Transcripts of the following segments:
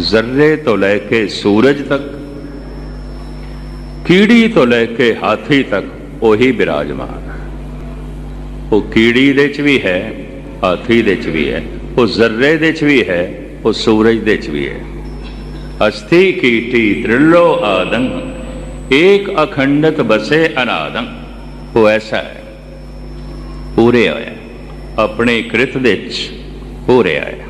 ਜ਼ਰਰੇ ਤੋਂ ਲੈ ਕੇ ਸੂਰਜ ਤੱਕ ਕੀੜੀ ਤੋਂ ਲੈ ਕੇ ਹਾਥੀ ਤੱਕ ਉਹੀ ਬਿਰਾਜਮਾਨ ਹੈ ਉਹ ਕੀੜੀ ਦੇ ਚ ਵੀ ਹੈ ਹਾਥੀ ਦੇ ਚ ਵੀ ਹੈ ਉਹ ਜ਼ਰਰੇ ਦੇ ਚ ਵੀ ਹੈ ਉਹ ਸੂਰਜ ਦੇ ਚ ਵੀ ਹੈ ਅਸਥੀ ਕੀਟੀ ਤ੍ਰਿਲੋ ਆਦੰ ਏਕ ਅਖੰਡਤ ਬਸੇ ਅਨਾਦੰ ਉਹ ਐਸਾ ਹੈ ਪੂਰੇ ਹੋਇਆ ਆਪਣੇ ਕ੍ਰਿਤ ਦੇ ਚ ਪੂਰੇ ਆਇਆ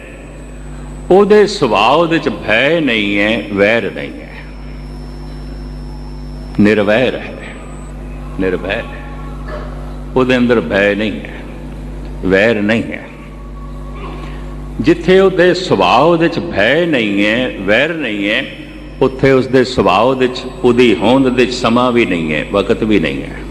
ਉਹਦੇ ਸੁਭਾਅ ਦੇ ਚ ਭੈ ਨਹੀਂ ਹੈ, ਵੈਰ ਨਹੀਂ ਹੈ। ਨਿਰਵੈਰ ਹੈ ਨਿਰਭੈ ਹੈ। ਉਹਦੇ ਅੰਦਰ ਭੈ ਨਹੀਂ ਹੈ, ਵੈਰ ਨਹੀਂ ਹੈ। ਜਿੱਥੇ ਉਹਦੇ ਸੁਭਾਅ ਦੇ ਚ ਭੈ ਨਹੀਂ ਹੈ, ਵੈਰ ਨਹੀਂ ਹੈ, ਉੱਥੇ ਉਸਦੇ ਸੁਭਾਅ ਦੇ ਚ, ਉਹਦੀ ਹੋਂਦ ਦੇ ਚ ਸਮਾਂ ਵੀ ਨਹੀਂ ਹੈ, ਵਕਤ ਵੀ ਨਹੀਂ ਹੈ।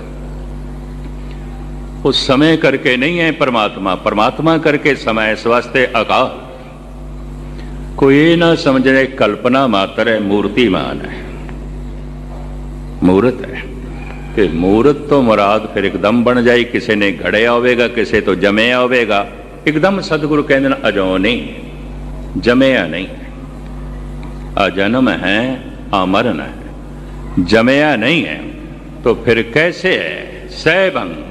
वो समय करके नहीं है परमात्मा। परमात्मा करके समय स्वास्थ्य अकाल। को ये ना समझने कल्पना मात्र है, मूर्तिमान है। मूर्त है। कि मूर्त तो मुराद फिर एकदम बन जाए किसी ने घड़े आवेगा, किसी तो जमे आवेगा। एकदम सदगुरु कहना अजो नहीं, जमया नहीं। अजन्म है, अमरन है, जमया नहीं है तो फिर कैसे है? सैभंग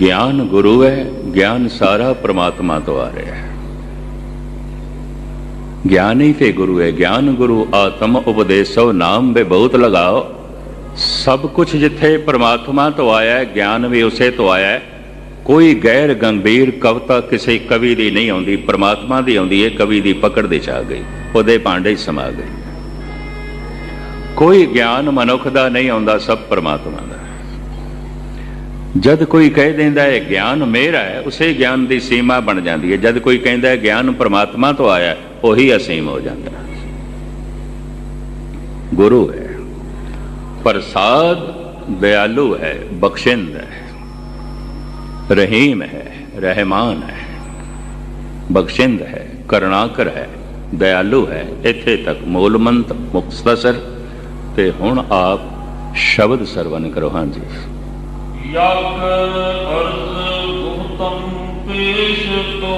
ਗਿਆਨ ਗੁਰੂ ਹੈ ਗਿਆਨ ਸਾਰਾ ਪ੍ਰਮਾਤਮਾ ਤੋਂ ਆ ਰਿਹਾ ਹੈ। ਗਿਆਨ ਹੀ ਤੇ ਗੁਰੂ ਹੈ, ਗਿਆਨ ਗੁਰੂ ਆਤਮ ਉਪਦੇਸੋ, ਨਾਮ ਬੇ ਬਹੁਤ ਲਗਾਓ। ਸਭ ਕੁਝ ਜਿੱਥੇ ਪ੍ਰਮਾਤਮਾ ਤੋਂ ਆਇਆ ਹੈ, ਗਿਆਨ ਵੀ ਉਸੇ ਤੋਂ ਆਇਆ ਹੈ। ਕੋਈ ਗੈਰ ਗੰਭੀਰ ਕਵਿਤਾ ਕਿਸੇ ਕਵੀ ਦੀ ਨਹੀਂ ਆਉਂਦੀ, ਪ੍ਰਮਾਤਮਾ ਦੀ ਆਉਂਦੀ ਹੈ ਕਵੀ ਦੀ ਪਕੜ ਦੇ ਚ ਆ ਗਈ, ਉਹਦੇ ਭਾਂਡੇ ਸਮਾ ਗਈ। ਕੋਈ ਗਿਆਨ ਮਨੁੱਖ ਦਾ ਨਹੀਂ ਆਉਂਦਾ, ਸਭ ਪ੍ਰਮਾਤਮਾ ਦਾ। ਜਦ ਕੋਈ ਕਹਿ ਦਿੰਦਾ ਹੈ, ਗਿਆਨ ਮੇਰਾ ਹੈ, ਉਸੇ ਗਿਆਨ ਦੀ ਸੀਮਾ ਬਣ ਜਾਂਦੀ ਹੈ। ਜਦ ਕੋਈ ਕਹਿੰਦਾ ਹੈ, ਗਿਆਨ ਪ੍ਰਮਾਤਮਾ ਤੋਂ ਆਇਆ ਉਹੀ ਅਸੀਮ ਹੋ ਜਾਂਦਾ ਗੁਰੂ ਹੈ, ਪ੍ਰਸਾਦ ਦਿਆਲੂ ਹੈ, ਬਖਸ਼ਿੰਦ ਹੈ, ਰਹੀਮ ਹੈ, ਰਹਿਮਾਨ ਹੈ, ਬਖਸ਼ਿੰਦ ਹੈ, ਕਰੁਣਾਕਰ ਹੈ ਦਿਆਲੂ ਹੈ। ਇੱਥੇ ਤੱਕ ਮੂਲਮੰਤ, ਮੁਕਤਸਰ ਤੇ ਹੁਣ ਆਪ ਸ਼ਬਦ ਸਰਵਨ ਕਰੋ। ਹਾਂਜੀ। ਯਕ ਅਰਜ਼ ਗੁਹਤਮ ਪੇਸ਼ ਤੋ,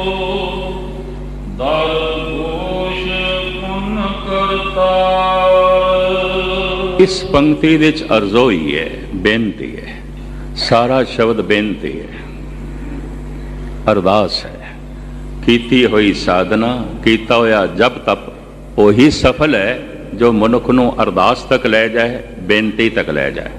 ਦਰ ਦੋਸ਼ ਪੁਨ ਕਰਤਾਰ। ਇਸ ਪੰਕਤੀ ਦੇ ਵਿੱਚ ਅਰਜ਼ੋ ਹੀ ਹੈ, ਬੇਨਤੀ ਹੈ। ਸਾਰਾ ਸ਼ਬਦ ਬੇਨਤੀ ਹੈ। ਅਰਦਾਸ ਹੈ। ਕੀਤੀ ਹੋਈ ਸਾਧਨਾ, ਕੀਤਾ ਹੋਇਆ ਜਪ ਤਪ, ਉਹੀ ਸਫਲ ਹੈ ਜੋ ਮਨੁੱਖ ਨੂੰ ਅਰਦਾਸ ਤੱਕ ਲੈ ਜਾਏ, ਬੇਨਤੀ ਤੱਕ ਲੈ ਜਾਏ।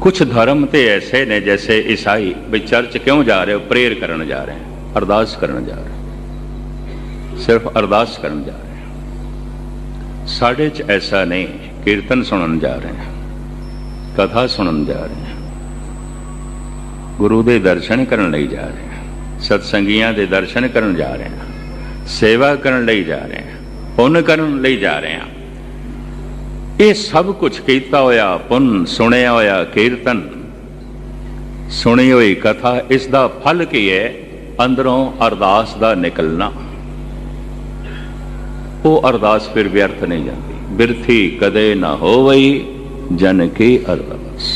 ਕੁਝ ਧਰਮ ਤੇ ਐਸੇ ਨੇ ਜੈਸੇ ਈਸਾਈ ਵੀ ਚਰਚ ਕਿਉਂ ਜਾ ਰਹੇ ਹੋ ਪ੍ਰੇਅਰ ਕਰਨ ਜਾ ਰਹੇ ਹੋ ਅਰਦਾਸ ਕਰਨ ਜਾ ਰਹੇ ਸਿਰਫ ਅਰਦਾਸ ਕਰਨ ਜਾ ਰਹੇ ਸਾਡੇ 'ਚ ਐਸਾ ਨਹੀਂ ਕੀਰਤਨ ਸੁਣਨ ਜਾ ਰਹੇ ਹਾਂ ਕਥਾ ਸੁਣਨ ਜਾ ਰਹੇ ਹਾਂ ਗੁਰੂ ਦੇ ਦਰਸ਼ਨ ਕਰਨ ਲਈ ਜਾ ਰਹੇ ਹਾਂ ਸਤਸੰਗੀਆਂ ਦੇ ਦਰਸ਼ਨ ਕਰਨ ਜਾ ਰਹੇ ਹਾਂ ਸੇਵਾ ਕਰਨ ਲਈ ਜਾ ਰਹੇ ਹਾਂ ਪੁੰਨ ਕਰਨ ਲਈ ਜਾ ਰਹੇ ਹਾਂ ਇਹ ਸਭ ਕੁਝ ਕੀਤਾ ਹੋਇਆ ਪੁੰਨ, ਸੁਣਿਆ ਹੋਇਆ ਕੀਰਤਨ, ਸੁਣੀ ਹੋਈ ਕਥਾ, ਇਸ ਦਾ ਫਲ ਕੀ ਹੈ? ਅੰਦਰੋਂ ਅਰਦਾਸ ਦਾ ਨਿਕਲਣਾ। ਉਹ ਅਰਦਾਸ ਫਿਰ ਵਿਅਰਥ ਨਹੀਂ ਜਾਂਦੀ। ਬਿਰਥੀ ਕਦੇ ਨਾ ਹੋਵਈ, ਜਨ ਕੀ ਅਰਦਾਸ।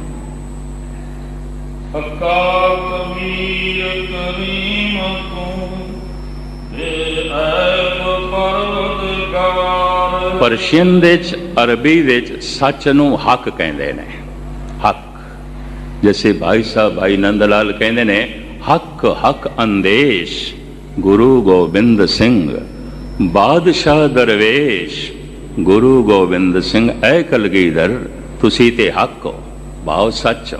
ਹੱਕਾ ਕਬੀਰ ਕਰੀਮ ਤੂੰ ਦੇ ਐਬ ਪਰਵਦਗਾਰ ਪਰਸ਼ੀਅਨ ਦੇ ਚ ਅਰਬੀ ਵਿੱਚ ਸੱਚ ਨੂੰ ਹੱਕ ਕਹਿੰਦੇ ਨੇ। ਹੱਕ। ਜਿਵੇਂ ਭਾਈ ਸਾਹਿਬ, ਭਾਈ ਨੰਦ ਲਾਲ ਕਹਿੰਦੇ ਨੇ, ਹੱਕ ਹੱਕ ਅੰਦੇਸ਼, ਗੁਰੂ ਗੋਬਿੰਦ ਸਿੰਘ, ਬਾਦਸ਼ਾਹ ਦਰਵੇਸ਼। ਗੁਰੂ ਗੋਬਿੰਦ ਸਿੰਘ, ਐ ਕਲਗੀਧਰ, ਤੁਸੀਂ ਤੇ ਹੱਕ ਹੋ ਭਾਵ ਸੱਚ ਹੋ।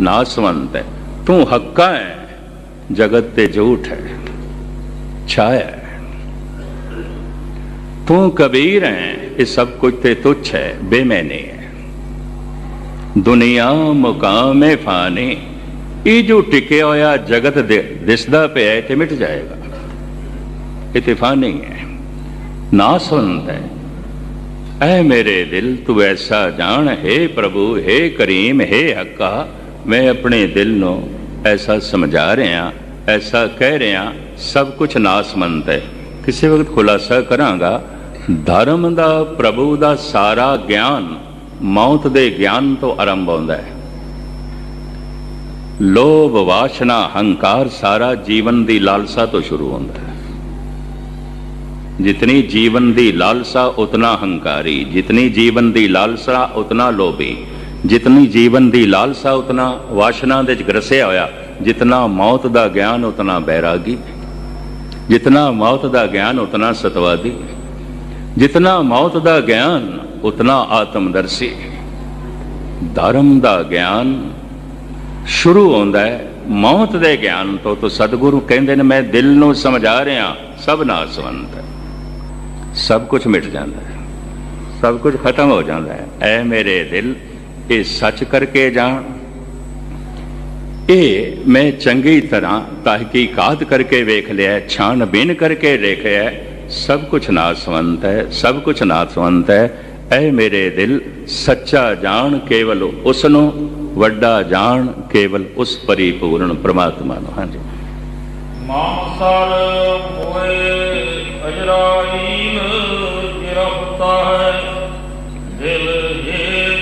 ਨਾਸਵੰਤ ਹੈ ਤੂੰ ਹੱਕਾ ਹੈ ਜਗਤ ਤੇ ਝੂਠ ਹੈ ਛਾਇਆ ਹੈ ਤੂੰ ਕਬੀਰ ਹੈ ਇਹ ਸਭ ਕੁਝ ਤੇ ਤੁੱਛ ਹੈ ਬੇਮੈਨੇ ਹੈ ਦੁਨੀਆ ਮੁਕਾਮੇ ਫਾਨੀ ਇਹ ਜੋ ਟਿਕਿਆ ਹੋਇਆ ਜਗਤ ਦਿਸਦਾ ਪਿਆ ਤੇ ਮਿਟ ਜਾਏਗਾ ਇਹ ਤੇ ਫਾਨੀ ਹੈ ਨਾਸਵੰਤ ਹੈ ਐ ਮੇਰੇ ਦਿਲ ਤੂੰ ਐਸਾ ਜਾਣ ਹੈ ਪ੍ਰਭੂ ਹੈ ਕਰੀਮ ਹੈ ਹੱਕਾ ਮੈਂ ਆਪਣੇ ਦਿਲ ਨੂੰ ਐਸਾ ਸਮਝਾ ਰਿਹਾ, ਐਸਾ ਕਹਿ ਰਿਹਾ, ਸਭ ਕੁਝ ਨਾਸਮੰਦ ਹੈ। ਕਿਸੇ ਵਕਤ ਖੁਲਾਸਾ ਕਰਾਂਗਾ, ਧਰਮ ਦਾ, ਪ੍ਰਭੂ ਦਾ ਸਾਰਾ ਗਿਆਨ ਮੌਤ ਦੇ ਗਿਆਨ ਤੋਂ ਆਰੰਭ ਹੁੰਦਾ ਹੈ। ਲੋਭ, ਵਾਸ਼ਨਾ, ਹੰਕਾਰ ਸਾਰਾ ਜੀਵਨ ਦੀ ਲਾਲਸਾ ਤੋਂ ਸ਼ੁਰੂ ਹੁੰਦਾ ਹੈ। ਜਿਤਨੀ ਜੀਵਨ ਦੀ ਲਾਲਸਾ, ਉਤਨਾ ਹੰਕਾਰੀ, ਜਿਤਨੀ ਜੀਵਨ ਦੀ ਲਾਲਸਾ, ਉਤਨਾ ਲੋਭੀ। ਜਿਤਨੀ ਜੀਵਨ ਦੀ ਲਾਲਸਾ, ਉਤਨਾ ਵਾਸ਼ਨਾ ਦੇ ਚ ਗਰਸਿਆ ਹੋਇਆ। ਜਿਤਨਾ ਮੌਤ ਦਾ ਗਿਆਨ, ਉਤਨਾ ਬੈਰਾਗੀ। ਜਿਤਨਾ ਮੌਤ ਦਾ ਗਿਆਨ, ਉਤਨਾ ਸਤਵਾਦੀ। ਜਿਤਨਾ ਮੌਤ ਦਾ ਗਿਆਨ, ਉਤਨਾ ਆਤਮਦਰਸ਼ੀ। ਧਰਮ ਦਾ ਗਿਆਨ ਸ਼ੁਰੂ ਹੁੰਦਾ ਹੈ। ਮੌਤ ਦੇ ਗਿਆਨ ਤੋਂ ਤੋਂ ਸਤਿਗੁਰੂ ਕਹਿੰਦੇ ਨੇ, ਮੈਂ ਦਿਲ ਨੂੰ ਸਮਝਾ ਰਿਹਾ, ਸਭ ਨਾਸਵੰਤ ਹੈ। ਸਭ ਕੁਝ ਮਿਟ ਜਾਂਦਾ ਹੈ। ਸਭ ਕੁਝ ਖਤਮ ਹੋ ਜਾਂਦਾ ਹੈ। ਐ ਮੇਰੇ ਦਿਲ ਇਹ ਸੱਚ ਕਰਕੇ ਜਾਣ। ਇਹ ਮੈਂ ਚੰਗੀ ਤਰ੍ਹਾਂ ਤਹਿਕੀਕਾਤ ਕਰਕੇ ਵੇਖ ਲਿਆ ਛਾਣ ਛਾਣਬੀਨ ਕਰਕੇ ਦੇਖਿਆ ਸਭ ਕੁਝ ਨਾਸਵੰਤ ਹੈ, ਸਭ ਕੁਝ ਨਾਸਵੰਤ ਹੈ। ਐ ਮੇਰੇ ਦਿਲ ਸੱਚਾ ਜਾਣ, ਕੇਵਲ ਉਸ ਨੂੰ ਵੱਡਾ ਜਾਣ, ਕੇਵਲ ਉਸ ਪਰਿਪੂਰਨ ਪ੍ਰਮਾਤਮਾ ਨੂੰ। ਹਾਂਜੀ। ਮਾਨਸਰ ਹੋਏ ਅਜਰਾਈਲ ਗਿਰਫਤਾ ਹੈ, ਦਿਲ ਹੇਜ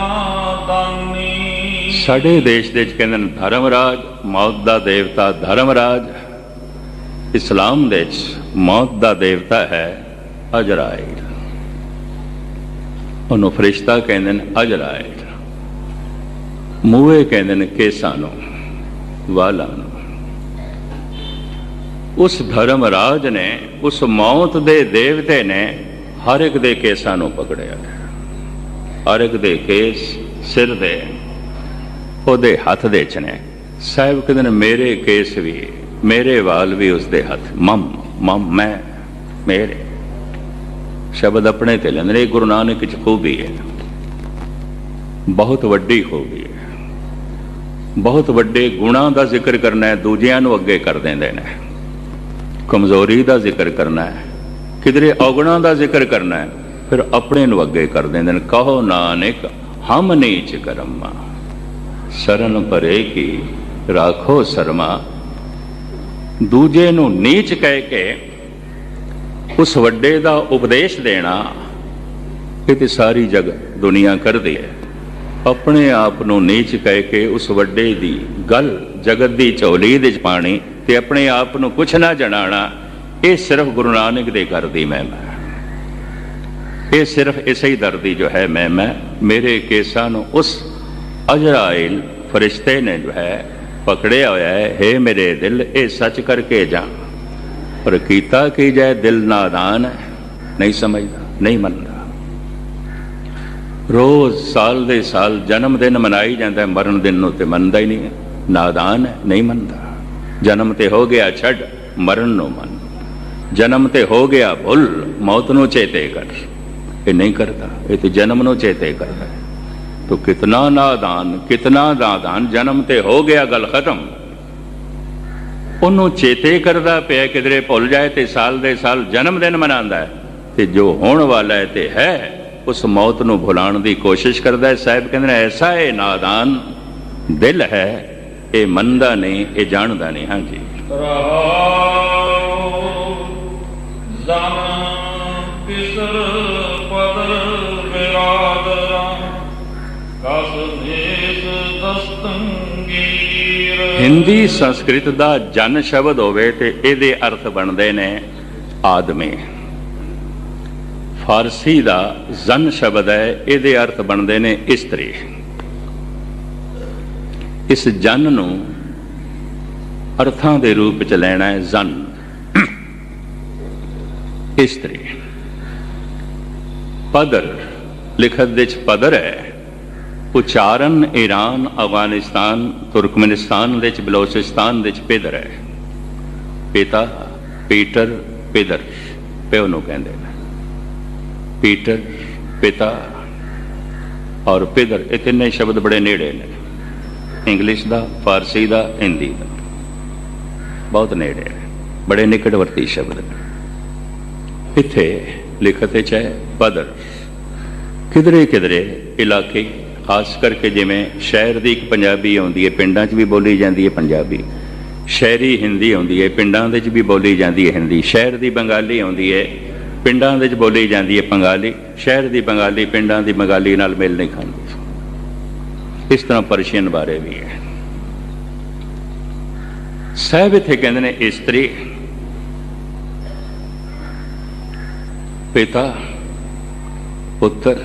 ਨਾਦਾਨੀ ਸਾਡੇ ਦੇਸ਼ ਦੇ ਵਿੱਚ ਕਹਿੰਦੇ ਨੇ ਧਰਮਰਾਜ, ਮੌਤ ਦਾ ਦੇਵਤਾ ਧਰਮਰਾਜ। ਇਸਲਾਮ ਦੇ ਵਿੱਚ ਮੌਤ ਦਾ ਦੇਵਤਾ ਹੈ ਅਜਰਾਇਲ। ਉਹਨੂੰ ਫਰਿਸ਼ਤਾ ਕਹਿੰਦੇ ਨੇ ਅਜਰਾਇਲ। ਮੂਹੇ ਕਹਿੰਦੇ ਨੇ ਕੇਸਾਂ ਨੂੰ ਵਾਲਾਂ ਨੂੰ। ਉਸ ਧਰਮ ਰਾਜ ਨੇ, ਉਸ ਮੌਤ ਦੇ ਦੇਵਤੇ ਨੇ ਹਰ ਇੱਕ ਦੇ ਕੇਸਾਂ ਨੂੰ ਪਕੜਿਆ ਹੈ। ਇੱਕ ਦੇ ਕੇਸ ਸਿਰ ਦੇ ਉਹਦੇ ਹੱਥ ਦੇ ਚ ਨੇ ਸਾਹਿਬ ਕਹਿੰਦੇ ਨੇ, ਮੇਰੇ ਕੇਸ ਵੀ, ਮੇਰੇ ਵਾਲ ਵੀ ਉਸਦੇ ਹੱਥ, ਮਮ ਮਮ, ਮੈਂ, ਮੇਰੇ। ਸ਼ਬਦ ਆਪਣੇ ਤੇ ਲੈਂਦੇ ਨੇ ਗੁਰੂ ਨਾਨਕ ਚ ਖੂਬੀ ਹੈ। ਬਹੁਤ ਵੱਡੀ ਖੂਬੀ ਹੈ। ਬਹੁਤ ਵੱਡੇ ਗੁਣਾਂ ਦਾ ਜ਼ਿਕਰ ਕਰਨਾ ਹੈ, ਦੂਜਿਆਂ ਨੂੰ ਅੱਗੇ ਕਰ ਦਿੰਦੇ ਨੇ। ਕਮਜ਼ੋਰੀ ਦਾ ਜ਼ਿਕਰ ਕਰਨਾ ਹੈ, ਕਿਧਰੇ ਔਗਣਾਂ ਦਾ ਜ਼ਿਕਰ ਕਰਨਾ ਹੈ। ਫਿਰ ਆਪਣੇ ਨੂੰ ਅੱਗੇ ਕਰ ਦਿੰਦੇ ਨੇ। ਕਹੋ ਨਾਨਕ, ਹਮ ਨੀਚ ਕਰਮਾ। ਸਰਨ ਭਰੇ ਕੀ, ਰਾਖੋ ਸਰਮਾ। ਦੂਜੇ ਨੂੰ ਨੀਚ ਕਹਿ ਕੇ ਉਸ ਵੱਡੇ ਦਾ ਉਪਦੇਸ਼ ਦੇਣਾ, ਇਹ ਤੇ ਸਾਰੀ ਜਗ ਦੁਨੀਆ ਕਰਦੀ ਹੈ। ਆਪਣੇ ਆਪ ਨੂੰ ਨੀਚ ਕਹਿ ਕੇ ਉਸ ਵੱਡੇ ਦੀ ਗੱਲ, ਜਗਤ ਦੀ ਝੋਲੀ ਦੇ ਚ ਪਾਣੀ ਤੇ ਆਪਣੇ ਆਪ ਨੂੰ ਕੁਛ ਨਾ ਜਣਾਣਾ, ਇਹ ਸਿਰਫ ਗੁਰੂ ਨਾਨਕ ਦੇ ਘਰ ਦੀ ਮਹਿਮਾ ਇਹ ਸਿਰਫ ਇਸੇ ਹੀ ਦਰ ਦੀ ਜੋ ਹੈ ਮਹਿਮਾ ਮੇਰੇ ਕੇਸਾਂ ਨੂੰ ਉਸ ਅਜਰਾਇਲ ਫਰਿਸ਼ਤੇ ਨੇ ਜੋ ਹੈ ਪਕੜਿਆ ਹੋਇਆ ਹੈ। हे ਮੇਰੇ ਦਿਲ, ਇਹ ਸੱਚ ਕਰਕੇ ਜਾ। ਪਰ ਕੀਤਾ ਕੀ ਜਾਏ, ਦਿਲ ਨਾਦਾਨ ਹੈ। ਨਹੀਂ ਸਮਝਦਾ, ਨਹੀਂ ਮੰਨਦਾ। ਰੋਜ਼ ਸਾਲ ਦੇ ਸਾਲ ਜਨਮ ਦਿਨ ਮਨਾਈ ਜਾਂਦਾ ਮਰਨ ਦਿਨ ਨੂੰ ਤੇ ਮੰਨਦਾ ਹੀ ਨਹੀਂ ਹੈ। ਨਾਦਾਨ ਹੈ, ਨਹੀਂ ਮੰਨਦਾ। ਜਨਮ ਤੇ ਹੋ ਗਿਆ ਛੱਡ, ਮਰਨ ਨੂੰ ਮੰਨ। ਜਨਮ ਤੇ ਹੋ ਗਿਆ ਭੁੱਲ, ਮੌਤ ਨੂੰ ਚੇਤੇ ਕਰ। ਇਹ ਨਹੀਂ ਕਰਦਾ। ਇਹ ਤੇ ਜਨਮ ਨੂੰ ਚੇਤੇ ਕਰਦਾ ਹੈ। ਤੋ ਕਿਤਨਾ ਨਾਦਾਨ ਕਿਤਨਾ ਨਾਦਾਨ ਜਨਮ ਤੇ ਹੋ ਗਿਆ ਗੱਲ ਖਤਮ। ਉਹਨੂੰ ਚੇਤੇ ਕਰਦਾ ਪਿਆ ਕਿਧਰੇ ਭੁੱਲ ਜਾਏ ਤੇ ਸਾਲ ਦੇ ਸਾਲ ਜਨਮ ਦਿਨ ਮਨਾਉਂਦਾ ਹੈ। ਤੇ ਜੋ ਹੋਣ ਵਾਲਾ ਹੈ ਤੇ ਹੈ, ਉਸ ਮੌਤ ਨੂੰ ਭੁਲਾਉਣ ਦੀ ਕੋਸ਼ਿਸ਼ ਕਰਦਾ ਹੈ। ਸਾਹਿਬ ਕਹਿੰਦੇ ਨੇ, ਐਸਾ ਇਹ ਨਾਦਾਨ ਦਿਲ ਹੈ, ਇਹ ਮੰਨਦਾ ਨਹੀਂ, ਇਹ ਜਾਣਦਾ ਨਹੀਂ। ਹਾਂਜੀ। ਰਹਾਉ ਜ਼ਨ ਹਿੰਦੀ ਸੰਸਕ੍ਰਿਤ ਦਾ ਜਨ ਸ਼ਬਦ ਹੋਵੇ ਤੇ ਇਹਦੇ ਅਰਥ ਬਣਦੇ ਨੇ ਆਦਮੀ। ਫਾਰਸੀ ਦਾ ਜ਼ਨ ਸ਼ਬਦ ਹੈ, ਇਹਦੇ ਅਰਥ ਬਣਦੇ ਨੇ ਇਸਤਰੀ। ਇਸ ਜਨ ਨੂੰ ਅਰਥਾਂ ਦੇ ਰੂਪ ਚ ਲੈਣਾ ਹੈ ਜ਼ਨ। ਇਸਤਰੀ। ਪਦਰ। ਲਿਖਤ ਵਿੱਚ ਪਦਰ ਹੈ। ਉਚਾਰਨ ਈਰਾਨ, ਅਫਗਾਨਿਸਤਾਨ, ਤੁਰਕਮਨਿਸਤਾਨ ਦੇ ਚ ਬਲੋਚਿਸਤਾਨ ਦੇ ਚ ਪਿਦਰ ਹੈ। ਪਿਤਾ ਪੀਟਰ ਪੇਦਰ ਪਿਓ ਨੂੰ ਕਹਿੰਦੇ ਨੇ। ਪੀਟਰ, ਪਿਤਾ ਔਰ ਪਿਦਰ ਇਹ ਤਿੰਨੇ ਸ਼ਬਦ ਬੜੇ ਨੇੜੇ ਨੇ। ਇੰਗਲਿਸ਼ ਦਾ, ਫਾਰਸੀ ਦਾ, ਹਿੰਦੀ ਦਾ। ਬਹੁਤ ਨੇੜੇ ਨੇ। ਬੜੇ ਨਿਕਟਵਰਤੀ ਸ਼ਬਦ ਨੇ। ਇੱਥੇ ਲਿਖਤ ਵਿੱਚ ਹੈ ਪਦਰ ਕਿਧਰੇ ਕਿਧਰੇ ਇਲਾਕੇ ਖਾਸ ਕਰਕੇ ਜਿਵੇਂ ਸ਼ਹਿਰ ਦੀ ਇੱਕ ਪੰਜਾਬੀ ਆਉਂਦੀ ਹੈ, ਪਿੰਡਾਂ 'ਚ ਵੀ ਬੋਲੀ ਜਾਂਦੀ ਹੈ ਪੰਜਾਬੀ। ਸ਼ਹਿਰੀ ਹਿੰਦੀ ਆਉਂਦੀ ਹੈ, ਪਿੰਡਾਂ ਦੇ 'ਚ ਵੀ ਬੋਲੀ ਜਾਂਦੀ ਹੈ ਹਿੰਦੀ। ਸ਼ਹਿਰ ਦੀ ਬੰਗਾਲੀ ਆਉਂਦੀ ਹੈ, ਪਿੰਡਾਂ ਦੇ 'ਚ ਬੋਲੀ ਜਾਂਦੀ ਹੈ ਬੰਗਾਲੀ। ਸ਼ਹਿਰ ਦੀ ਬੰਗਾਲੀ, ਪਿੰਡਾਂ ਦੀ ਬੰਗਾਲੀ ਨਾਲ ਮੇਲ ਨਹੀਂ ਖਾਂਦੀ। ਇਸ ਤਰ੍ਹਾਂ ਪਰਸ਼ੀਅਨ ਬਾਰੇ ਵੀ ਹੈ। ਸਾਹਿਬ ਇੱਥੇ ਕਹਿੰਦੇ ਨੇ, ਇਸਤਰੀ, ਪਿਤਾ, ਪੁੱਤਰ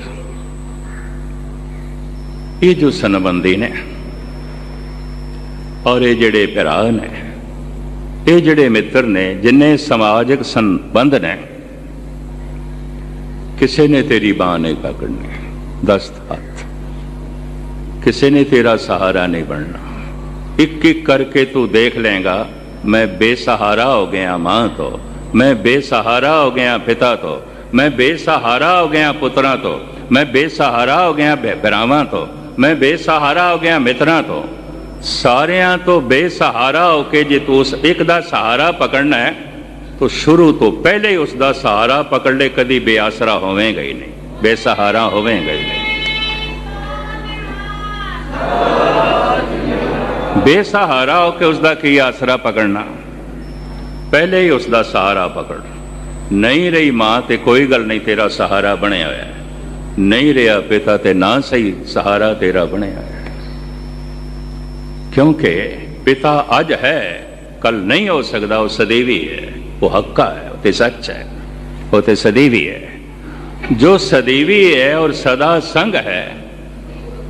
ਇਹ ਜੋ ਸੰਬੰਧੀ ਨੇ ਔਰ ਇਹ ਜਿਹੜੇ ਭਰਾ ਨੇ ਇਹ ਜਿਹੜੇ ਮਿੱਤਰ ਨੇ ਜਿੰਨੇ ਸਮਾਜਿਕ ਸੰਬੰਧ ਨੇ ਕਿਸੇ ਨੇ ਤੇਰੀ ਬਾਹ ਨਹੀਂ ਪਕੜਨੀ ਦਸਤ ਹੱਥ ਕਿਸੇ ਨੇ ਤੇਰਾ ਸਹਾਰਾ ਨਹੀਂ ਬਣਨਾ ਇੱਕ ਇੱਕ ਕਰਕੇ ਤੂੰ ਦੇਖ ਲੇਗਾ ਮੈਂ ਬੇਸਹਾਰਾ ਹੋ ਗਿਆ ਮਾਂ ਤੋਂ ਮੈਂ ਬੇਸਹਾਰਾ ਹੋ ਗਿਆ ਪਿਤਾ ਤੋਂ ਮੈਂ ਬੇਸਹਾਰਾ ਹੋ ਗਿਆ ਪੁੱਤਰਾਂ ਤੋਂ ਮੈਂ ਬੇਸਹਾਰਾ ਹੋ ਗਿਆ ਭਰਾਵਾਂ ਤੋਂ ਮੈਂ ਬੇਸਹਾਰਾ ਹੋ ਗਿਆ ਮਿੱਤਰਾਂ ਤੋਂ। ਸਾਰਿਆਂ ਤੋਂ ਬੇਸਹਾਰਾ ਹੋ ਕੇ ਜੇ ਤੂੰ ਉਸ ਇੱਕ ਦਾ ਸਹਾਰਾ ਪਕੜਨਾ ਹੈ, ਤਾਂ ਸ਼ੁਰੂ ਤੋਂ ਪਹਿਲੇ ਹੀ ਉਸ ਦਾ ਸਹਾਰਾ ਪਕੜ ਲੈ, ਕਦੀ ਬੇਆਸਰਾ ਹੋਵੇਂਗਾ ਹੀ ਨਹੀਂ, ਬੇਸਹਾਰਾ ਹੋਵੇਂਗਾ ਹੀ ਨਹੀਂ। ਬੇਸਹਾਰਾ ਹੋ ਕੇ ਉਸ ਦਾ ਕੀ ਆਸਰਾ ਪਕੜਨਾ? ਪਹਿਲੇ ਹੀ ਉਸ ਦਾ ਸਹਾਰਾ ਪਕੜ। ਨਹੀਂ ਰਹੀ ਮਾਂ ਤੇ ਕੋਈ ਗੱਲ ਨਹੀਂ, ਤੇਰਾ ਸਹਾਰਾ ਬਣਿਆ ਹੋਇਆ। ਨਹੀਂ ਰਿਹਾ ਪਿਤਾ ਤੇ ਨਾ ਸਹੀ, ਸਹਾਰਾ ਤੇਰਾ ਬਣਿਆ ਹੈ। ਕਿਉਂਕਿ ਪਿਤਾ ਅੱਜ ਹੈ ਕੱਲ ਨਹੀਂ ਹੋ ਸਕਦਾ, ਉਹ ਸਦੀਵੀ ਹੈ। ਉਹ ਹੱਕਾ ਹੈ, ਉਹ ਤੇ ਸੱਚ ਹੈ, ਉਹ ਤੇ ਸਦੀਵੀ ਹੈ। ਜੋ ਸਦੀਵੀ ਹੈ ਔਰ ਸਦਾ ਸੰਗ ਹੈ,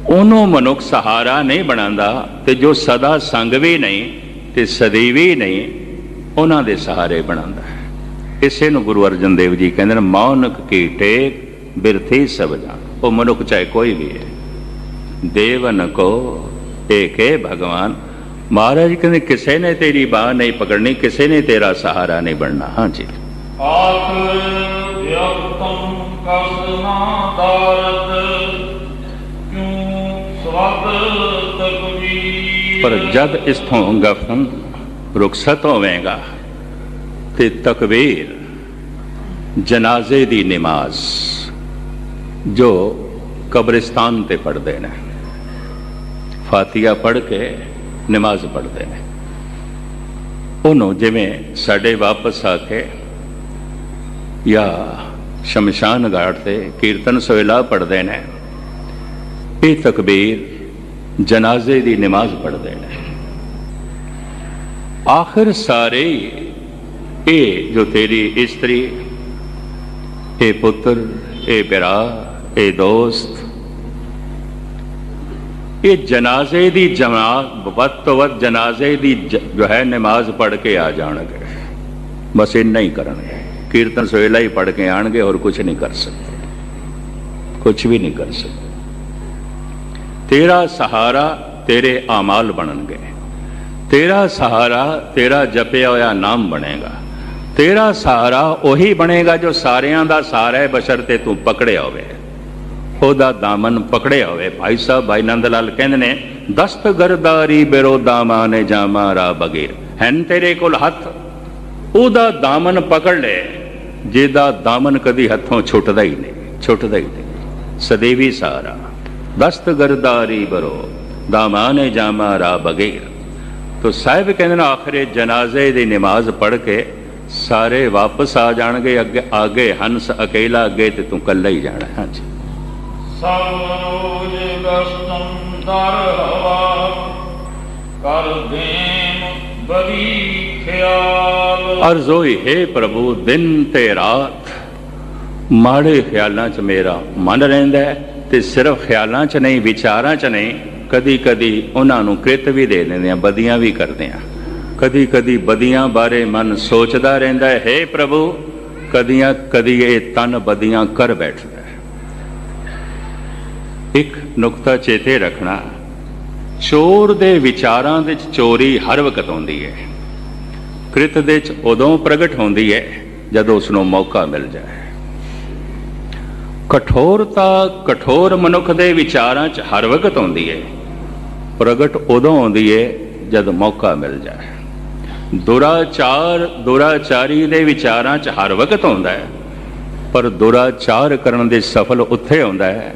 ਉਹਨੂੰ ਮਨੁੱਖ ਸਹਾਰਾ ਨਹੀਂ ਬਣਾਉਂਦਾ ਤੇ ਜੋ ਸਦਾ ਸੰਗ ਵੀ ਨਹੀਂ ਤੇ ਸਦੀਵੀ ਨਹੀਂ, ਉਹਨਾਂ ਦੇ ਸਹਾਰੇ ਬਣਾਉਂਦਾ ਹੈ। ਇਸੇ ਨੂੰ ਗੁਰੂ ਅਰਜਨ ਦੇਵ ਜੀ ਕਹਿੰਦੇ ਨੇ, ਮੌਨਕ ਕੀ ਟੇਕ ਬਿਰਥੀ ਜਾਣ ਉਹ ਮਨੁੱਖ ਚਾਹੇ ਕੋਈ ਵੀ ਹੈ। ਦੇਵਨ ਕੋ ਏਕੇ ਭਗਵਾਨ। ਮਹਾਰਾਜ ਕਹਿੰਦੇ ਕਿਸੇ ਨੇ ਤੇਰੀ ਬਾਹ ਨਹੀਂ ਪਕੜਨੀ ਕਿਸੇ ਨੇ ਤੇਰਾ ਸਹਾਰਾ ਨਹੀਂ ਬਣਨਾ। ਹਾਂਜੀ ਆਖ ਵਿਅਕਤਮ ਕਸਨਾ ਦਾਰਦ ਕਿਉ ਸਵਦ ਤਕਬੀਰ? ਪਰ ਜਦ ਇਸ ਤੋਂ ਗਫਨ ਰੁਖਸਤ ਹੋਵੇਗਾ ਤੇ ਤਕਬੀਰ ਜਨਾਜ਼ੇ ਦੀ ਨਮਾਜ਼ ਜੋ ਕਬਰਿਸਤਾਨ ਤੇ ਪੜਦੇ ਨੇ। ਫਾਤੀਹਾ ਪੜ੍ਹ ਕੇ ਨਮਾਜ਼ ਪੜ੍ਹਦੇ ਨੇ। ਉਹਨੂੰ ਜਿਵੇਂ ਸਾਡੇ ਵਾਪਸ ਆ ਕੇ ਜਾਂ ਸ਼ਮਸ਼ਾਨ ਘਾਟ ਤੇ ਕੀਰਤਨ ਸੋਹਿਲਾ ਪੜ੍ਹਦੇ ਨੇ, ਇਹ ਤਕਬੀਰ ਜਨਾਜ਼ੇ ਦੀ ਨਮਾਜ਼ ਪੜ੍ਹਦੇ ਨੇ। ਆਖਰ ਸਾਰੇ ਇਹ ਜੋ ਤੇਰੀ ਇਸਤਰੀ, ਇਹ ਪੁੱਤਰ, ਇਹ ਪਿਆਰਾ ਇਹ ਦੋਸਤ ਇਹ ਜਨਾਜ਼ੇ ਦੀ ਜਮਾਤ ਵੱਧ ਤੋਂ ਵੱਧ ਜਨਾਜ਼ੇ ਦੀ ਜੋ ਹੈ ਨਮਾਜ਼ ਪੜ੍ਹ ਕੇ ਆ ਜਾਣਗੇ ਬਸ ਇੰਨਾ ਹੀ ਕਰਨਗੇ ਕੀਰਤਨ ਸੋਹਿਲਾ ਹੀ ਪੜ੍ਹ ਕੇ ਆਣਗੇ ਹੋਰ ਕੁਝ ਨਹੀਂ ਕਰ ਸਕਦੇ ਕੁਝ ਵੀ ਨਹੀਂ ਕਰ ਸਕਦੇ ਤੇਰਾ ਸਹਾਰਾ ਤੇਰੇ ਆਮਾਲ ਬਣਨਗੇ ਤੇਰਾ ਸਹਾਰਾ ਤੇਰਾ ਜਪਿਆ ਹੋਇਆ ਨਾਮ ਬਣੇਗਾ ਤੇਰਾ ਸਹਾਰਾ ਉਹੀ ਬਣੇਗਾ ਜੋ ਸਾਰਿਆਂ ਦਾ ਸਹਾਰਾ ਹੈ ਬਸ਼ਰਤੇ ਤੂੰ ਪਕੜਿਆ ਹੋਵੇ ਉਹਦਾ ਦਾਮਨ ਪਕੜਿਆ ਹੋਵੇ। ਭਾਈ ਸਾਹਿਬ, ਭਾਈ ਨੰਦ ਲਾਲ ਕਹਿੰਦੇ ਨੇ, ਦਸਤਗਰਦਾਰੀ ਬਿਰੋ ਦਾਮਾਨੇ ਜਾਮਾ ਰਾ ਬਗੀਰ। ਹੈਨ ਤੇਰੇ ਕੋਲ ਹੱਥ? ਉਹਦਾ ਦਾਮਨ ਪਕੜ ਲੈ। ਜਿਹਦਾ ਦਾਮਨ ਕਦੀ ਹੱਥੋਂ ਛੁੱਟਦਾ ਹੀ ਨਹੀਂ, ਛੁੱਟਦਾ ਹੀ ਨਹੀਂ। ਸਦੀਵੀ ਸਹਾਰਾ ਦਸਤਗਰਦਾਰੀ ਬਰੋ ਦਾਮਾਨੇ ਜਾਮਾ ਰਾ ਬਗੀਰ। ਤੋ ਸਾਹਿਬ ਕਹਿੰਦੇ ਨੇ, ਆਖਰੇ ਜਨਾਜ਼ੇ ਦੀ ਨਮਾਜ਼ ਪੜ੍ਹ ਕੇ ਸਾਰੇ ਵਾਪਸ ਆ ਜਾਣਗੇ, ਅੱਗੇ ਆਗੇ ਹੰਸ ਅਕੇਲਾ ਅੱਗੇ ਤੇ ਤੂੰ ਕੱਲਾ ਹੀ ਜਾਣਾ। ਹਾਂਜੀ। ਸਭ ਰੋਜ ਦਰ ਹਵਾ, ਕਰ ਦੇਮ ਬੜੀ ਖਿਆਲ ਅਰਜ਼ ਹੈ ਪ੍ਰਭੂ, ਦਿਨ ਤੇ ਰਾਤ ਮਾੜੇ ਖਿਆਲਾਂ 'ਚ ਮੇਰਾ ਮਨ ਰਹਿੰਦਾ ਤੇ ਸਿਰਫ ਖਿਆਲਾਂ 'ਚ ਨਹੀਂ, ਵਿਚਾਰਾਂ 'ਚ ਨਹੀਂ ਕਦੀ ਕਦੀ ਉਹਨਾਂ ਨੂੰ ਕ੍ਰਿਤ ਵੀ ਦੇ ਦਿੰਦੇ ਆ ਬਦੀਆਂ ਵੀ ਕਰਦੇ ਆ ਕਦੀ ਕਦੀ ਬਦੀਆਂ ਬਾਰੇ ਮਨ ਸੋਚਦਾ ਰਹਿੰਦਾ ਹੈ हे ਪ੍ਰਭੂ ਕਦੀਆਂ ਕਦੀ ਇਹ ਤਨ ਬਦੀਆਂ ਕਰ ਬੈਠਦਾ। ਇੱਕ ਨੁਕਤਾ ਚੇਤੇ ਰੱਖਣਾ। ਚੋਰ ਦੇ ਵਿਚਾਰਾਂ ਵਿੱਚ ਚੋਰੀ ਹਰ ਵਕਤ ਆਉਂਦੀ ਹੈ। ਕ੍ਰਿਤ ਦੇ ਚ ਉਦੋਂ ਪ੍ਰਗਟ ਹੁੰਦੀ ਹੈ ਜਦੋਂ ਉਸ ਨੂੰ ਮੌਕਾ ਮਿਲ ਜਾਏ। ਕਠੋਰਤਾ ਕਠੋਰ ਮਨੁੱਖ ਦੇ ਵਿਚਾਰਾਂ 'ਚ ਹਰ ਵਕਤ ਆਉਂਦੀ ਹੈ। ਪ੍ਰਗਟ ਉਦੋਂ ਆਉਂਦੀ ਹੈ ਜਦ ਮੌਕਾ ਮਿਲ ਜਾਏ। ਦੁਰਾਚਾਰ ਦੁਰਾਚਾਰੀ ਦੇ ਵਿਚਾਰਾਂ 'ਚ ਹਰ ਵਕਤ ਆਉਂਦਾ ਹੈ। ਪਰ ਦੁਰਾਚਾਰ ਕਰਨ ਦੇ ਸਫਲ ਉੱਥੇ ਆਉਂਦਾ ਹੈ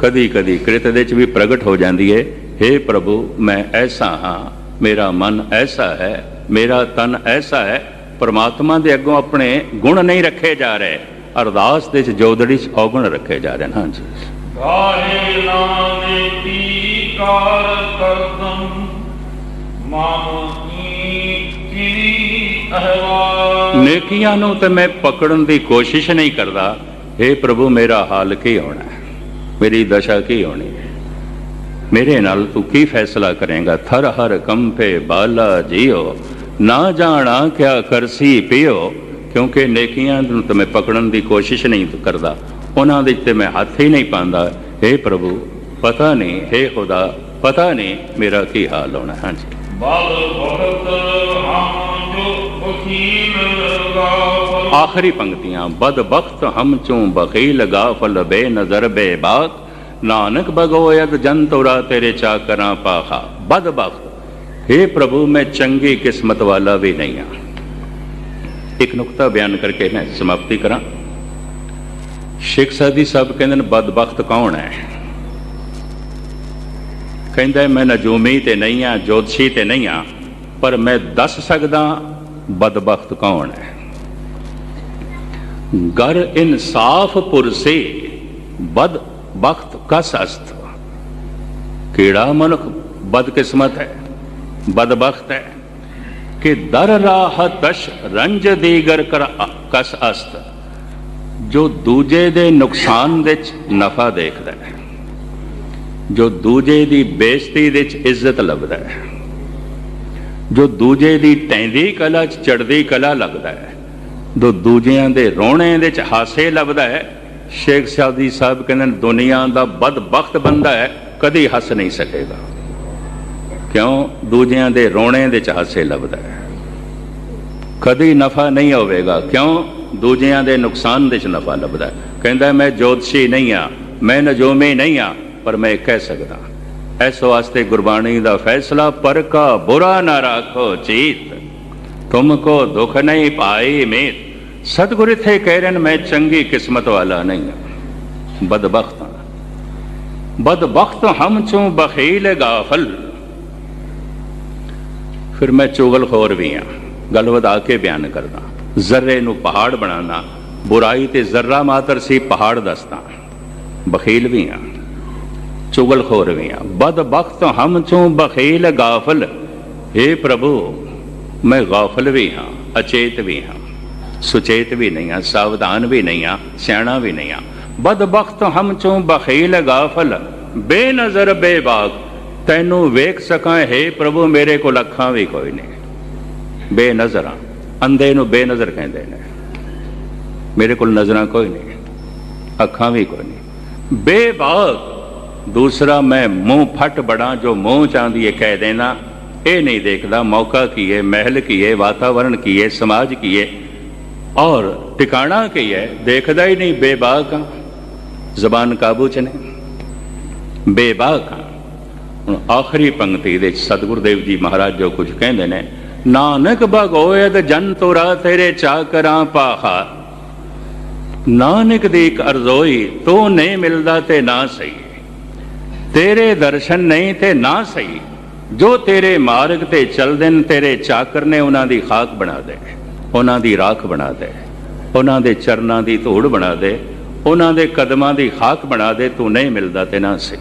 ਕਦੀ ਕਦੀ ਕ੍ਰਿਤ ਦੇ ਚ ਵੀ ਪ੍ਰਗਟ ਹੋ ਜਾਂਦੀ ਹੈ हे ਪ੍ਰਭੂ ਮੈਂ ਐਸਾ ਹਾਂ ਮੇਰਾ ਮਨ ਐਸਾ ਹੈ ਮੇਰਾ ਤਨ ਐਸਾ ਹੈ ਪਰਮਾਤਮਾ ਦੇ ਅੱਗੋਂ ਆਪਣੇ ਗੁਣ ਨਹੀਂ ਰੱਖੇ ਜਾ ਰਹੇ ਅਰਦਾਸ ਦੇ ਚ ਜੋਦੜੀ ਚ ਔਗੁਣ ਰੱਖੇ ਜਾ ਰਹੇ ਨੇ। ਹਾਂਜੀ ਗਾਹੇ ਨਾਮੇ ਕੀ ਕਾਰ ਕਰਦਮ ਮਨ ਕੀ ਅਹਵਾਲ। ਨੇਕੀਆਂ ਨੂੰ ਤੇ ਮੈਂ ਪਕੜਨ ਦੀ ਕੋਸ਼ਿਸ਼ ਨਹੀਂ ਕਰਦਾ। हे ਪ੍ਰਭੂ ਮੇਰਾ ਹਾਲ ਕੀ ਹੋਣਾ ਮੇਰੀ ਦਸ਼ਾ ਕੀ ਹੋਣੀ? ਹੈ ਮੇਰੇ ਨਾਲ ਤੂੰ ਕੀ ਫੈਸਲਾ ਕਰੇਗਾ? ਥਰ ਹਰ ਕੰਪੇ ਬਾਲਾ ਜੀਓ। ਨਾ ਜਾਣਾ ਕਿਆ ਕਰਸੀ ਪਿਓ, ਕਿਉਂਕਿ ਨੇਕੀਆਂ ਨੂੰ ਤੇ ਮੈਂ ਪਕੜਨ ਦੀ ਕੋਸ਼ਿਸ਼ ਨਹੀਂ ਕਰਦਾ। ਉਹਨਾਂ ਦੇ ਤੇ ਮੈਂ ਹੱਥ ਹੀ ਨਹੀਂ ਪਾਉਂਦਾ। हे ਪ੍ਰਭੂ, ਪਤਾ ਨਹੀਂ हे ਖੁਦਾ, ਪਤਾ ਨਹੀਂ ਮੇਰਾ ਕੀ ਹਾਲ ਹੋਣਾ। ਹਾਂਜੀ। ਬਲ ਭਗਤ ਹਮ ਜੋ ਬਖੀਲ ਆਖਰੀ ਪੰਕਤੀਆਂ ਬਦਬਖਤ ਹਮ ਚੋਂ ਬਖੀਲ ਗਾਫਲ ਬੇਨਜ਼ਰ ਬੇਬਾਕ ਨਾਨਕ ਭਗੋਇਦ ਜਨ ਤੋਰਾ ਤੇਰੇ ਚਾਕਰਾਂ ਪਾਖਾ। ਬਦਬਖਤ हे ਪ੍ਰਭੂ, ਮੈਂ ਚੰਗੀ ਕਿਸਮਤ ਵਾਲਾ ਵੀ ਨਹੀਂ ਹਾਂ ਇੱਕ ਨੁਕਤਾ ਬਿਆਨ ਕਰਕੇ ਮੈਂ ਸਮਾਪਤੀ ਕਰਾਂ। ਸ਼ੇਖ ਸਾਦੀ ਸਾਹਿਬ ਕਹਿੰਦੇ ਨੇ ਬਦਬਖਤ ਕੌਣ ਹੈ? ਕਹਿੰਦਾ, ਮੈਂ ਨਜੂਮੀ ਤੇ ਨਹੀਂ ਆ, ਜੋਤਸ਼ੀ ਤੇ ਨਹੀਂ ਆ, ਪਰ ਮੈਂ ਦੱਸ ਸਕਦਾ ਬਦਬਖਤ ਕੌਣ ਹੈ? ਗਰ ਇਨਸਾਫ ਪੁਰਸੇ ਬਦ ਬਖਤ ਕਸ ਅਸਤ। ਕਿਹੜਾ ਮਨੁੱਖ ਬਦਕਿਸਮਤ ਹੈ, ਬਦਬਖਤ ਹੈ? ਕਿ ਦਰ ਰਾਹ ਤਸ਼ ਰੰਜ ਦੀਗਰ ਕਰ ਕਸ ਅਸਤ, ਜੋ ਦੂਜੇ ਦੇ ਨੁਕਸਾਨ ਵਿੱਚ ਨਫਾ ਦੇਖਦਾ ਹੈ। ਜੋ ਦੂਜੇ ਦੀ ਬੇਇੱਜ਼ਤੀ ਵਿੱਚ ਇੱਜ਼ਤ ਲੱਭਦਾ ਹੈ। ਜੋ ਦੂਜੇ ਦੀ ਟੈਂਦੀ ਕਲਾ ਚ ਚੜਦੀ ਕਲਾ ਲੱਗਦਾ ਹੈ। ਜੋ ਦੂਜਿਆਂ ਦੇ ਰੋਣੇ ਦੇ ਚ ਹਾਸੇ ਲੱਭਦਾ ਹੈ। ਸ਼ੇਖ ਸਾਦੀ ਸਾਹਿਬ ਕਹਿੰਦੇ ਨੇ, ਦੁਨੀਆ ਦਾ ਬਦਬਖਤ ਬੰਦਾ ਹੈ, ਕਦੀ ਹੱਸ ਨਹੀਂ ਸਕੇਗਾ। ਕਿਉਂ? ਦੂਜਿਆਂ ਦੇ ਰੋਣੇ ਦੇ ਚ ਹਾਸੇ ਲੱਭਦਾ ਹੈ। ਕਦੀ ਨਫਾ ਨਹੀਂ ਹੋਵੇਗਾ। ਕਿਉਂ? ਦੂਜਿਆਂ ਦੇ ਨੁਕਸਾਨ ਦੇ ਚ ਨਫਾ ਲੱਭਦਾ ਹੈ। ਕਹਿੰਦਾ, ਮੈਂ ਜੋਤਸ਼ੀ ਨਹੀਂ ਆ ਮੈਂ ਨਜੋਮੀ ਨਹੀਂ ਆ ਪਰ ਮੈਂ ਕਹਿ ਸਕਦਾ। ਇਸ ਵਾਸਤੇ ਗੁਰਬਾਣੀ ਦਾ ਫੈਸਲਾ, ਪਰ ਕਾ ਬੁਰਾ ਨਾ ਰੱਖੋ, ਚੀਤ। ਤੁਮਕੋ ਦੁੱਖ ਨਹੀਂ ਪਾਈ ਮੇਤ ਸਤਿਗੁਰ ਇੱਥੇ ਕਹਿ ਰਹੇ ਨੇ ਮੈਂ ਚੰਗੀ ਕਿਸਮਤ ਵਾਲਾ ਨਹੀਂ ਹਾਂ ਬਦਬਖਤ ਹਾਂ ਬਦਬਖਤ ਹਮ ਚੋਂ ਬਖੀਲ ਗਾਫਲ ਫਿਰ ਮੈਂ ਚੁਗਲਖੋਰ ਵੀ ਹਾਂ ਗੱਲ ਵਧਾ ਕੇ ਬਿਆਨ ਕਰਦਾ ਜ਼ਰਰੇ ਨੂੰ ਪਹਾੜ ਬਣਾਉਣਾ ਬੁਰਾਈ ਤੇ ਜ਼ਰਰਾ ਮਾਤਰ ਸੀ ਪਹਾੜ ਦੱਸਦਾ ਬਖੀਲ ਵੀ ਹਾਂ ਚੁਗਲਖੋਰ ਵੀ ਹਾਂ ਬਦਬਖਤ ਹਮ ਚੋਂ ਬਖੀਲ ਗਾਫਲ हे ਪ੍ਰਭੂ ਮੈਂ ਗਾਫਲ ਵੀ ਹਾਂ, ਅਚੇਤ ਵੀ ਹਾਂ, ਸੁਚੇਤ ਵੀ ਨਹੀਂ ਹਾਂ, ਸਾਵਧਾਨ ਵੀ ਨਹੀਂ ਹਾਂ, ਸਿਆਣਾ ਵੀ ਨਹੀਂ ਹਾਂ। ਬਦਬਖਤ ਹਮ ਚੋਂ ਬਖੀਲ ਗਾਫਲ, ਬੇਨਜ਼ਰ ਬੇਬਾਗ ਤੈਨੂੰ ਵੇਖ ਸਕਾਂ ਹੈ ਪ੍ਰਭੂ, ਮੇਰੇ ਕੋਲ ਅੱਖਾਂ ਵੀ ਕੋਈ ਨਹੀਂ। ਬੇਨਜ਼ਰਾਂ ਅੰਧੇ ਨੂੰ ਬੇਨਜ਼ਰ ਕਹਿੰਦੇ ਨੇ। ਮੇਰੇ ਕੋਲ ਨਜ਼ਰਾਂ ਕੋਈ ਨਹੀਂ, ਅੱਖਾਂ ਵੀ ਕੋਈ ਨਹੀਂ। ਬੇਬਾਗ ਦੂਸਰਾ ਮੈਂ ਮੂੰਹ ਫਟ ਬੜਾ, ਜੋ ਮੂੰਹ ਚਾਂਦੀ ਹੈ ਕਹਿ ਦੇਣਾ। ਇਹ ਨਹੀਂ ਦੇਖਦਾ ਮੌਕਾ ਕੀ ਹੈ, ਮਹਿਲ ਕੀ ਹੈ, ਵਾਤਾਵਰਣ ਕੀ ਹੈ, ਸਮਾਜ ਕੀ ਹੈ। ਔਰ ਟਿਕਾਣਾ ਕੀ ਹੈ, ਦੇਖਦਾ ਹੀ ਨਹੀਂ, ਬੇਬਾਕ ਹਾਂ। ਜ਼ਬਾਨ ਕਾਬੂ ਚ ਨਹੀਂ ਬੇਬਾਕ ਹਾਂ। ਹੁਣ ਆਖਰੀ ਪੰਕਤੀ ਦੇ ਸਤਿਗੁਰ ਦੇਵ ਜੀ ਮਹਾਰਾਜ ਜੋ ਕੁਝ ਕਹਿੰਦੇ ਨੇ, ਨਾਨਕ ਭਗੋਇਦ ਜਨ ਤੋਰਾ ਤੇਰੇ ਚਾਕਰਾਂ ਪਾਹਾ। ਨਾਨਕ ਦੀ ਇੱਕ ਅਰਜ਼ੋਈ, ਤੂੰ ਨਹੀਂ ਮਿਲਦਾ ਤੇ ਨਾ ਸਹੀ। ਤੇਰੇ ਦਰਸ਼ਨ ਨਹੀਂ ਤੇ ਨਾ ਸਹੀ। ਜੋ ਤੇਰੇ ਮਾਰਗ ਤੇ ਚੱਲਦੇ ਨੇ ਤੇਰੇ ਚਾਕਰ ਨੇ ਉਹਨਾਂ ਦੀ ਖਾਕ ਬਣਾ ਦੇ, ਉਹਨਾਂ ਦੀ ਰਾਖ ਬਣਾ ਦੇ, ਉਹਨਾਂ ਦੇ ਚਰਨਾਂ ਦੀ ਧੂੜ ਬਣਾ ਦੇ, ਉਹਨਾਂ ਦੇ ਕਦਮਾਂ ਦੀ ਖਾਕ ਬਣਾ ਦੇ, ਤੂੰ ਨਹੀਂ ਮਿਲਦਾ ਤੇ ਨਾ ਸਹੀ